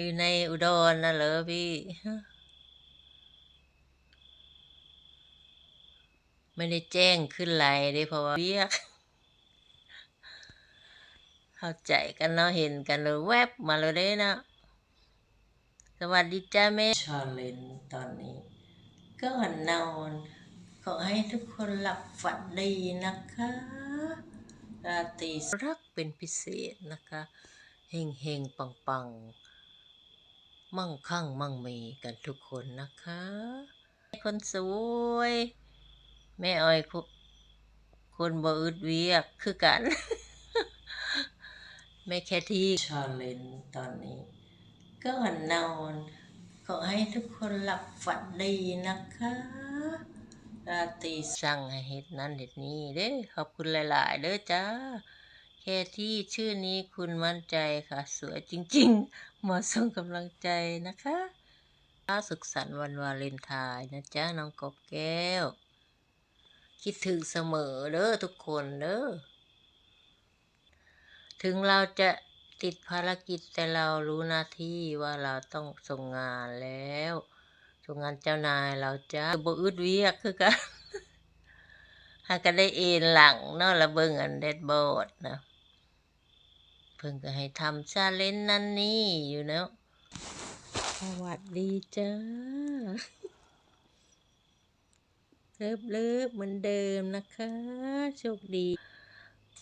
อยู่ในอุดรนะเหรอพี่ไม่ได้แจ้งขึ้นไลน์ด้เพราะว่าเรียก เข้าใจกันเนาะเห็นกันเลยแวบมาเลยด้นะสวัสดีจ้าแม่ชอเลนตอนนี้ก็นอนขอให้ทุกคนหลับฝันดีนะคะราตรีรักเป็นพิเศษนะคะเฮงเฮงปังปัง มั่งคั่งมั่งมีกันทุกคนนะคะ คนสวย แม่อ้อยคนบ่อึดเวียกคือกัน แม่แค่ที่ชอเลนตอนนี้ ก็นอนขอให้ทุกคนหลับฝันดีนะคะราตรีสั่งให้เฮ็ดนั้นเฮ็ดนี้เด้ขอบคุณหลาย ๆ เด้อจ้า แค่ที่ชื่อนี้คุณมั่นใจค่ะ สวยจริงๆ มาส่งกำลังใจนะคะสุขสันต์วันวาเลนไทน์นะจ๊ะ น้องกบแก้ว คิดถึงเสมอเด้อทุกคนเด้อถึงเราจะติดภารกิจแต่เรารู้หน้าที่ว่าเราต้องส่งงานแล้วส่งงานเจ้านายเราจะบอึดเวียกคือกันหากก็ได้เอนหลังเนาะละเบิงอันเด็ดบอดนะ เพิ่งก็ให้ทำชาเลนจ์นั่นนี่อยู่เนาะสวัสดีจ้าเลิบเลิบเหมือนเดิมนะคะ โชคดี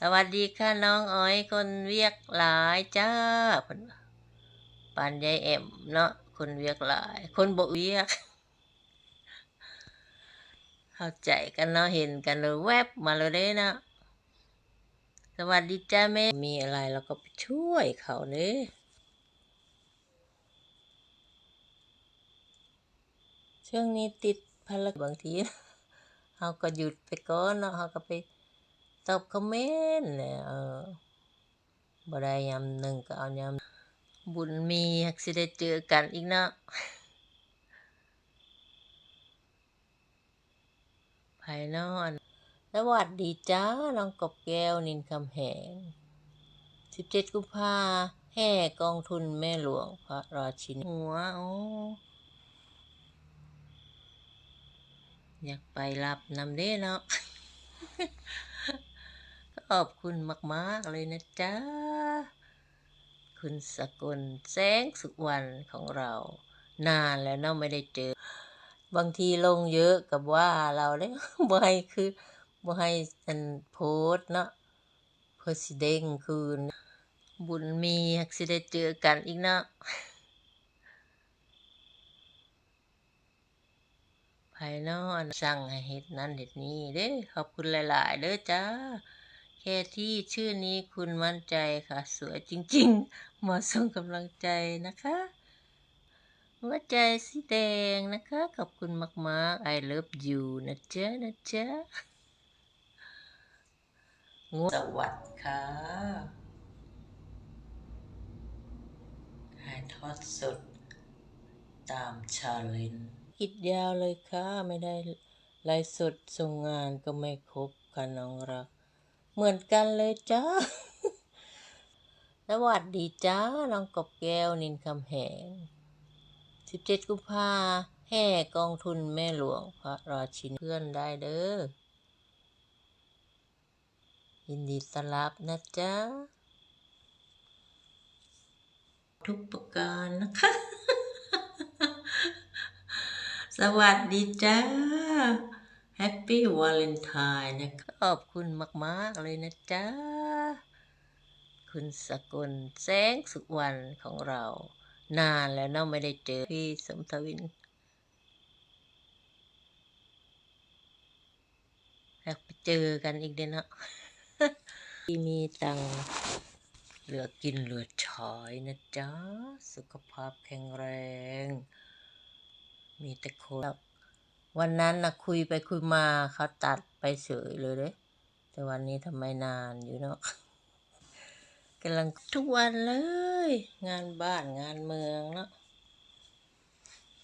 สวัสดีค่ะน้องอ้อยคนเวียกหลายจ้าปานยายแอมเนาะคนเวียกหลาย คนบ่เวียก เข้าใจกันเนาะเห็นกันเลยแวบมาเลยเด้เนาะ สวัสดีจ้าแม่ มีอะไรเราก็ไปช่วยเขาเด้ช่วงนี้ติดภารกิจบางทีเขาก็หยุดไปก่อนเนาะเขาก็ไปตอบคอมเมนต์เนี่ยเออบ่ได้ยามหนึ่งก็เอายามบุญมีฮักสิได้เจอกันอีกเนาะภายนอน วัสดีจ้าน้องกบแก้วนินคำแหง 17 กุมภาแห่กองทุนแม่หลวงพระราชินีหัวโอ้อยากไปรับนำเด้เนาะขอบคุณมาก ๆ เลยนะจ๊ะ คุณสกุลแสงสุวรรณของเรา นานแล้วเนาะไม่ได้เจอ บางทีลงเยอะกับว่าเราเลยบ่คือ บ่ให้อันโพสเนาะเพื่อสิเด้งคืน บุญมีฮักสิได้เจอกันอีกเนาะภายนอนสั่งให้เฮ็ดนั้นเฮ็ดนี้เด้ขอบคุณหลาย ๆ เด้อจ้าแค่ที่ชื่อนี้คุณมั่นใจค่ะ สวยจริงๆมาส่งกำลังใจนะคะหัวใจสีแดงนะคะ ขอบคุณมาก ๆ I love you นะจ๊ะนะจ๊ะ งวดสวัสดีค่ะถ่ายทอดสด ตามชาเลนคิดยาวเลยค่ะ ไม่ได้ไลฟ์สดส่งงานก็ไม่ครบค่ะน้องรัก เหมือนกันเลยจ้าสวัสดีจ้าน้องกบแก้วนินคำแหง 17 กุมภาแห่กองทุนแม่หลวงพระราชินเพื่อนได้เด้อ ยินดีต้อนรับนะจ๊ะ ทุกประการนะคะ สวัสดีจ้าแฮปปี้วาเลนไทน์นะขอบคุณมาก ๆ เลยนะจ๊ะ คุณสกลแสงสุวรรณของเรา นานแล้วเนาะไม่ได้เจอพี่สมทวินอยากไปเจอกันอีกเด้อเนาะ ที่มีตังเหลือกินเหลือใช้นะจ๊ะ สุขภาพแข็งแรง มีแต่คนวันนั้นนะคุยไปคุยมาเขาตัดไปเฉยเลยเด้แต่วันนี้ทำไมนานอยู่เนาะกำลังทุกวันเลย งานบ้านงานเมืองเนาะ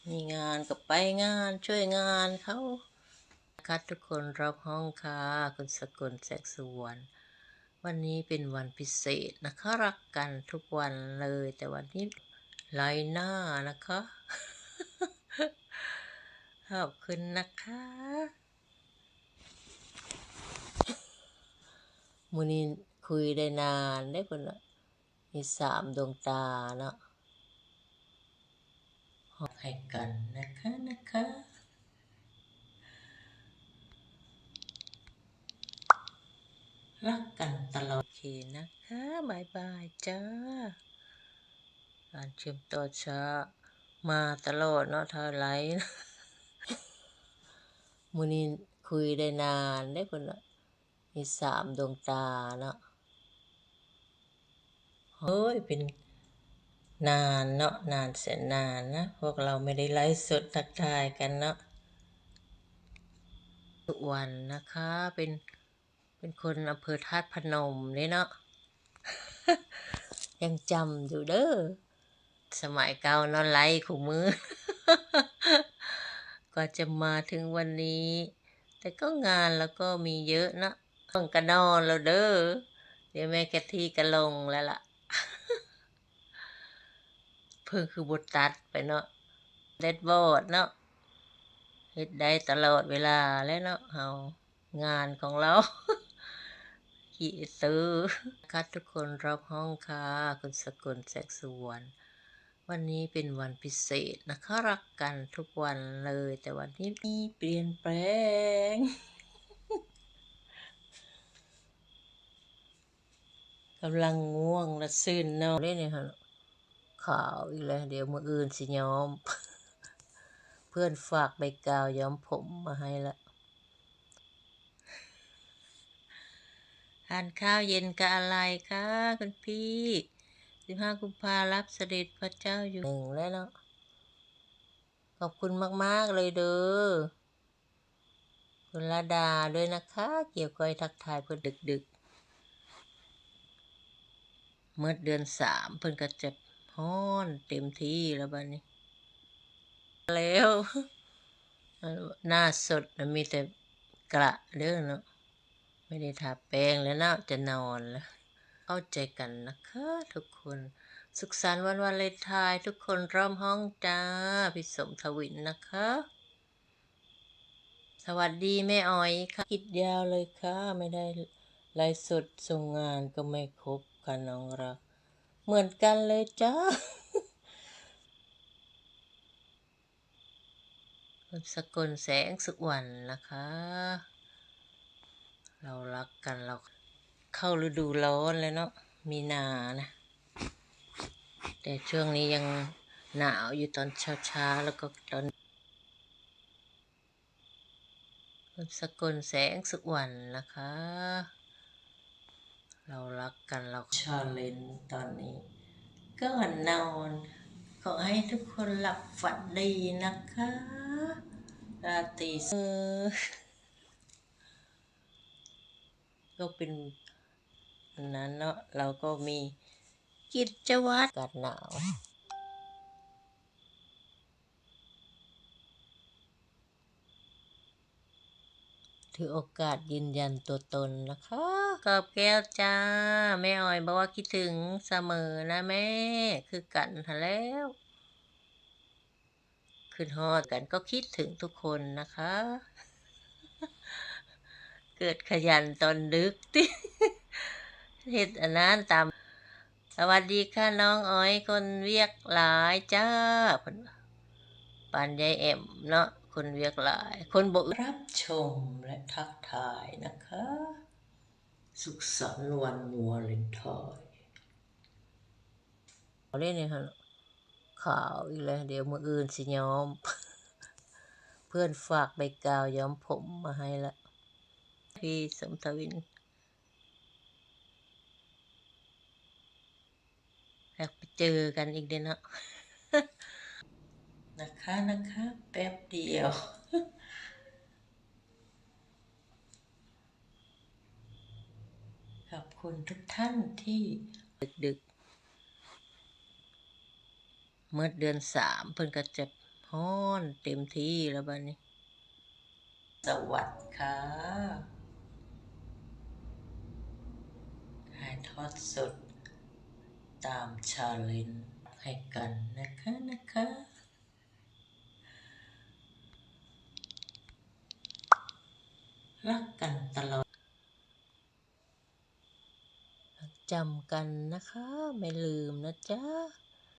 มีงานก็ไปงานช่วยงานเขา คัดทุกคนรอบห้องค่ะ คุณสกลแสกสวรรณวันนี้เป็นวันพิเศษนะคะ รักกันทุกวันเลย แต่วันนี้ไลหน้านะคะ ขอบคุณนะคะมูนีคุยได้นานได้คนละมีสามดวงตาเนาะขอให้กันนะคะนะคะ รักกันตลอดโอเคนะคะบายบายจ้าการเชื่อมต่อช้ามาตลอดเนาะเธอไลน์นะมูนี้คุยได้นานได้คนละมีสามดวงตาเนาะเฮ้ยเป็นนานเนาะนานแสนนานนะ พวกเราไม่ได้ไลฟ์สดทักทายกันเนาะทุกวันนะคะเป็น เป็นคนอำเภอธาตุพนมเลยเนาะยังจำอยู่เด้อสมัยเก่านอนไลฟ์ขู่มือกว่าจะมาถึงวันนี้ แต่ก็งานแล้วก็มีเยอะนะต้องกระนอนแล้วเด้อเดี๋ยวแม่กะทีก็ลงแล้วล่ะ เพิ่งคือบทตัดไปเนาะเด็ดบอดเนาะเฮ็ดได้ตลอดเวลาแล้วเนาะเฮางานของเรา ขี่ซื้อคัดทุกคนรอบห้องค่ะคุณสกุลแสกสวรรณวันนี้เป็นวันพิเศษนะคะรักกันทุกวันเลย แต่วันนี้มีเปลี่ยนแปลง กำลังง่วงและซื่นเนาะเล่นเนี่ยฮะข่าวอีกแล้วเดี๋ยวมืออื่นสิย้อม เพื่อนฝากใบกาวย้อมผมมาให้ละานข้าวเย็นกับอะไรคะคุณพี่สิบห้ากุมภารับเสด็จพระเจ้าอยู่หนึ่งแล้วเนาะขอบคุณมาก ๆ เลยเด้อคุณระดาด้วยนะคะ เกี่ยวกับทักทายเพื่อดึก ๆ เมื่อเดือนสามเพิ่นก็จะฮ้อนเต็มที่แล้วบ้านี้ แล้ว หน้าสดมีแต่กระเด้อเนาะ ไม่ได้ทาแป้งแล้วนาะจะนอนแล้วเข้าใจกันนะคะทุกคน สุขสันต์วันวาเลนไทน์ทุกคนร่อมห้องจ้าพี่สมทวินนะคะ สวัสดีแม่อ้อยค่ะกิดยาวเลยค่ะ ไม่ได้ไลฟ์สดส่งงานก็ไม่ครบค่ะน้องรัก เหมือนกันเลยจ้าคุณสกลแสงสุวรรณนะคะ เรารักกันเราเข้าฤดูร้อนแล้วเนาะมีนานะ แต่ช่วงนี้ยังหนาวอยู่ตอนเช้าๆแล้วก็ตอนคุณสกลแสงสุวรรณนะคะ เรารักกันเราชาเลนตอนนี้ก็นอนขอให้ทุกคนหลับฝันดีนะคะราตรีเออ ก็เป็นนั้นเนาะเราก็มีกิจวัตรกัดหนาวถือโอกาสยืนยันตัวตนนะคะกับแก้วจ้า แม่อ้อยบอกว่าคิดถึงเสมอนะแม่ คือกันหาแล้วขึ้นฮอดกันก็คิดถึงทุกคนนะคะ เกิดขยันตอนดึกติเฮ็ดอันนั้นตามสวัสดีค่ะน้องอ้อยคนเวียกหลายจ้าปานยายแอมเนาะคนเวียกหลาย คนบ่รับชมและทักทายนะคะ สุขสันต์วันวาเลนไทน์เอาเล่นเนี่ยฮะข่าวอีกแล้วเดี๋ยวมืออื่นสิย้อม เพื่อนฝากใบกาวย้อมผมมาให้ละ พี่สมทวินแล้วไปเจอกันอีกเดือนเนาะนะคะนะคะแป๊บเดียวขอบคุณทุกท่านที่ดึกๆเมื่อเดือนสามเพิ่นก็จะฮ้อนเต็มที่แล้วบ้านี้ สวัสดีค่ะถ่ายทอดสด ตามชาเลนจ์ให้กันนะคะนะคะรักกันตลอดจำกันนะคะ ไม่ลืมนะจ๊ะ